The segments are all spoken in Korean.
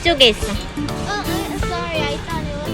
이쪽에 있어. Oh, sorry, I thought it was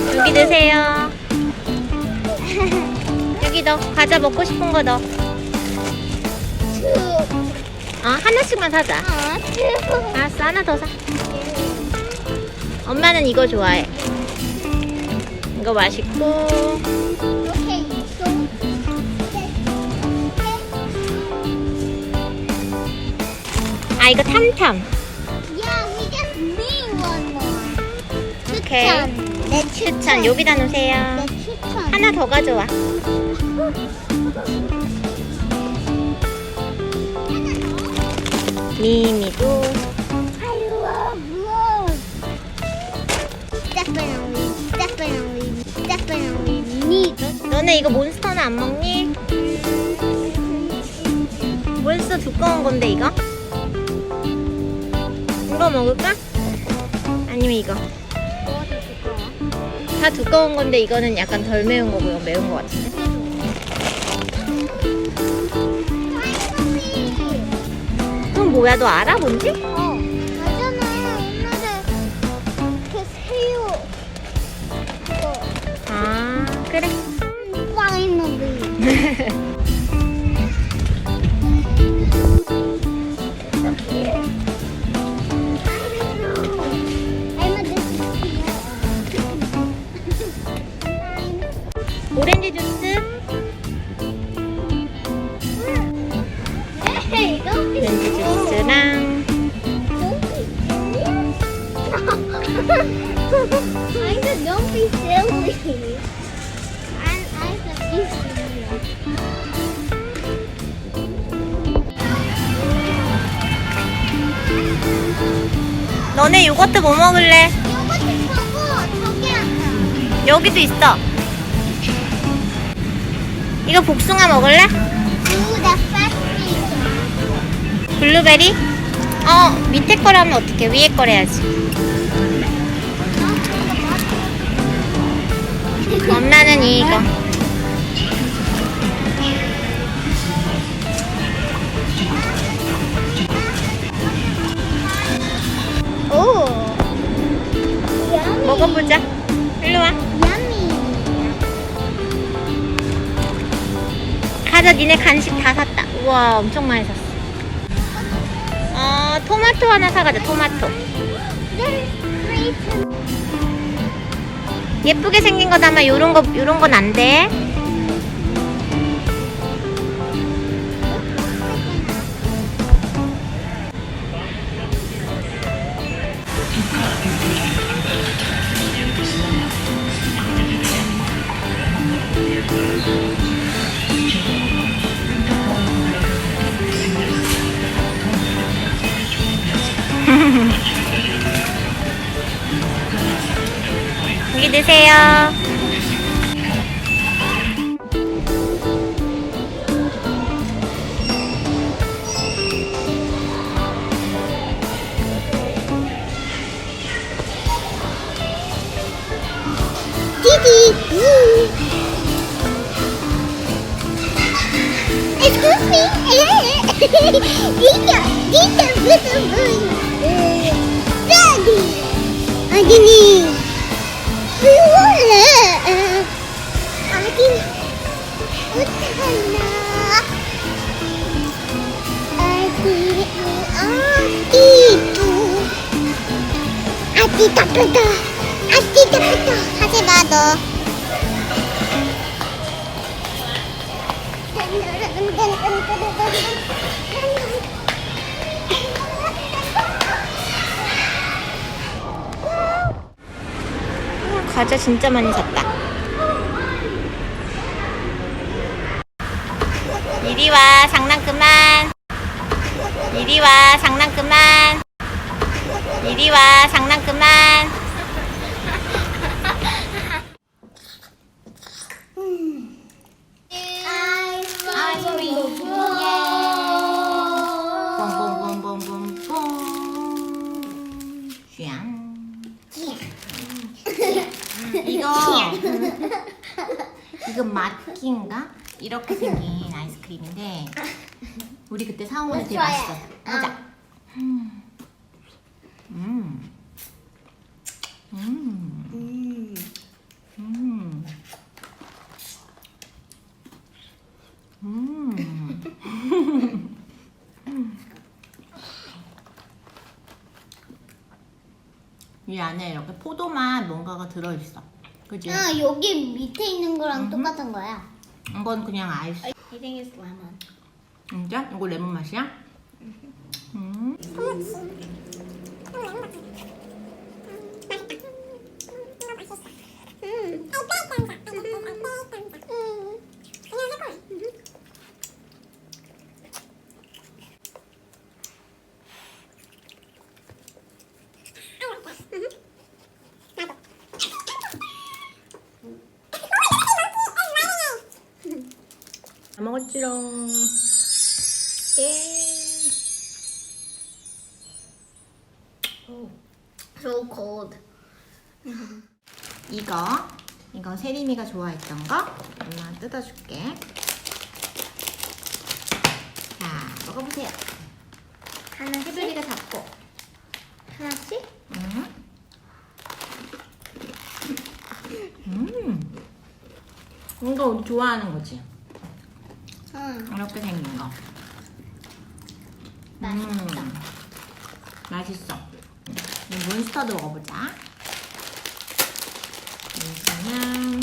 there. 여기 드세요. 여기 넣어. 과자 먹고 싶은 거 넣어. Two. 어, 하나씩만 사자. Two. 알았어, 하나 더 사. 엄마는 이거 좋아해. 이거 맛있고. 아, 이거 탐탐. Yeah, we just need one more. 오케이. 추천. 내 추천, 여기다 놓으세요. 내 추천. 하나 더 가져와. 미미도. I love love. Definitely, definitely, definitely need. 너네 이거 몬스터는 안 먹니? 몬스터 두꺼운 건데, 이거? 이거 먹을까? 아니면 이거? 다 두꺼운 건데 이거는 약간 덜 매운 거고 이거 매운 거 같은데? 그럼 뭐야 너 알아 뭔지? 어, 알잖아. 옛날에 그 새우 그거 아 그래 파이너리. 너네 요거트 뭐 먹을래? 요거트 저거 저기. 여기도 있어 이거 복숭아 먹을래? 블루베리? 어 밑에 거라면 어떡해 위에 거래야지 엄마는 이거 먹어보자. 일로 와. Yummy. 가자 니네 간식 다 샀다. 우와 엄청 많이 샀어. 어 토마토 하나 사가자 토마토. 예쁘게 생긴 거 담아 요런 거 요런 건 안 돼. Didi. Excuse me. Dita, Dita, little boy. Daddy. すごいね。あき打ったなあきあきとあきたかたあきたかたハセバド 과자 진짜 많이 샀다. 이리 와, 장난 그만. 이리 와, 장난 그만. 이리 와, 장난 그만. 봄봄봄봄봄봄. 이거 이거 마키인가? 이렇게 생긴 아이스크림인데 우리 그때 사온 거 되게 맛있어. 음. 음. 음. 음. 음. 음. 이 안에 이렇게 포도맛 뭔가가 들어있어. 그지? 아 여기 밑에 있는 거랑 음흠. 똑같은 거야. 이건 그냥 아이스. I think it's lemon. 진짜? 이거 레몬 맛이야? 음. 다 먹었지롱. 예. So cold. 이거 이거 세림이가 좋아했던 거 엄마 뜯어줄게. 자 먹어보세요. 하나씩? 해별이가 잡고. 하나씩? 음. 음. 이거 우리 좋아하는 거지. 응. 이렇게 생긴 거. 맛있다. 음. 맛있어. 이 몬스터도 먹어보자. 몬스터는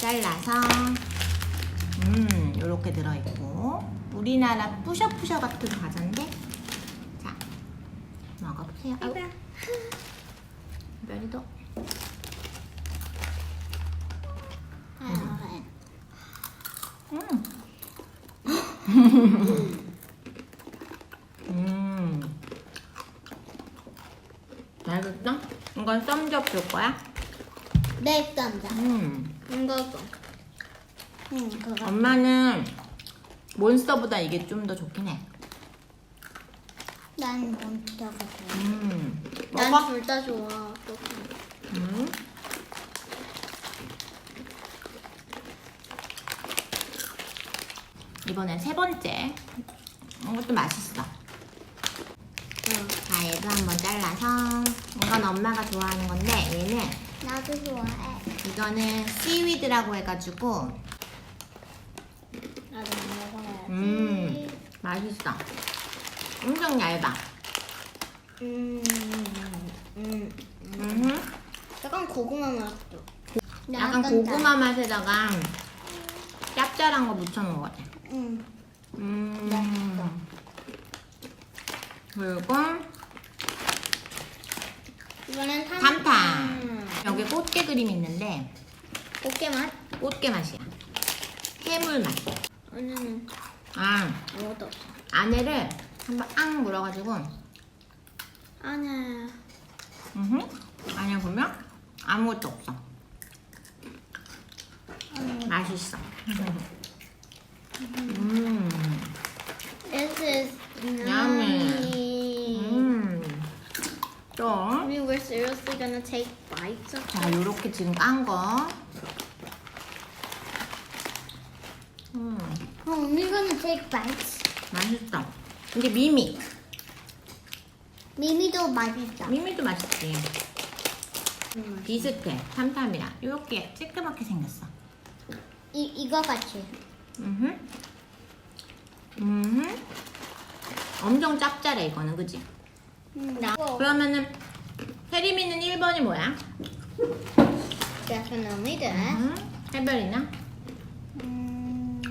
잘라서 음 이렇게 들어있고 우리나라 뿌셔뿌셔 같은 과자인데 자 먹어보세요. 아이고, 별이도 아, 음. 음. 맛있어? 이건 썸접 줄 거야? 네, 쌈장. 음. 이거도. 응, 그거. 엄마는 몬스터보다 이게 좀 더 좋긴 해. 난 몬스터가 좋아. 음. 난 먹어? 둘다 좋아. 음. 이번엔 세 번째. 이것도 맛있어. 응. 자, 얘도 한번 잘라서. 이건 엄마가 좋아하는 건데, 얘는 나도 좋아해. 이거는 씨위드라고 해가지고 나도 먹어야지. 음 맛있어. 엄청 얇아. 음. 음. 음. 약간 고구마 맛도. 약간 고구마 맛에다가 짭짤한 거 묻혀 먹어야 돼. 응. 음. 맛있어. 그리고 이번엔 탐. 탐탐. 여기 꽃게 그림 있는데 꽃게 맛? 꽃게 맛이야. 해물 맛. 언니는 아 아무것도 없어. 안에를 한번 앙 물어가지고 아니야. 음. 안에 보면 아무것도 없어. 맛있어. 음. This is Yummy. 음. 또. I mean, we're seriously gonna take bites of 자, 요렇게 지금 깐 거. 음, Oh, we're gonna take bites. 맛있어. 이게 미미. 미미도 맛있다. 미미도 맛있지. 음. 비슷해. 탐탐이랑. 요렇게 쬐끄맣게 생겼어. 이 이거 같이. 음. 음. 엄청 짭짤해, 이거는. 그지? 음, 나. 그러면은, 세리미는 1번이 뭐야? Definitely this. 음. 해별이는? 음,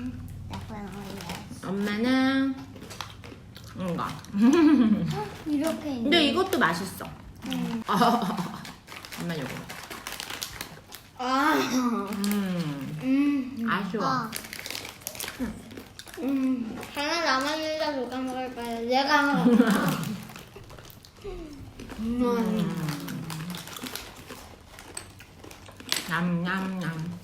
definitely this. 엄마는, 이거. 이렇게 있는. 근데 이것도 맛있어. 음. 엄마 요거. 아. 음. 음. 아쉬워. 아. 음. 하나 남았는데 누가 먹을까요? 내가 먹을까? 음. 냠냠냠.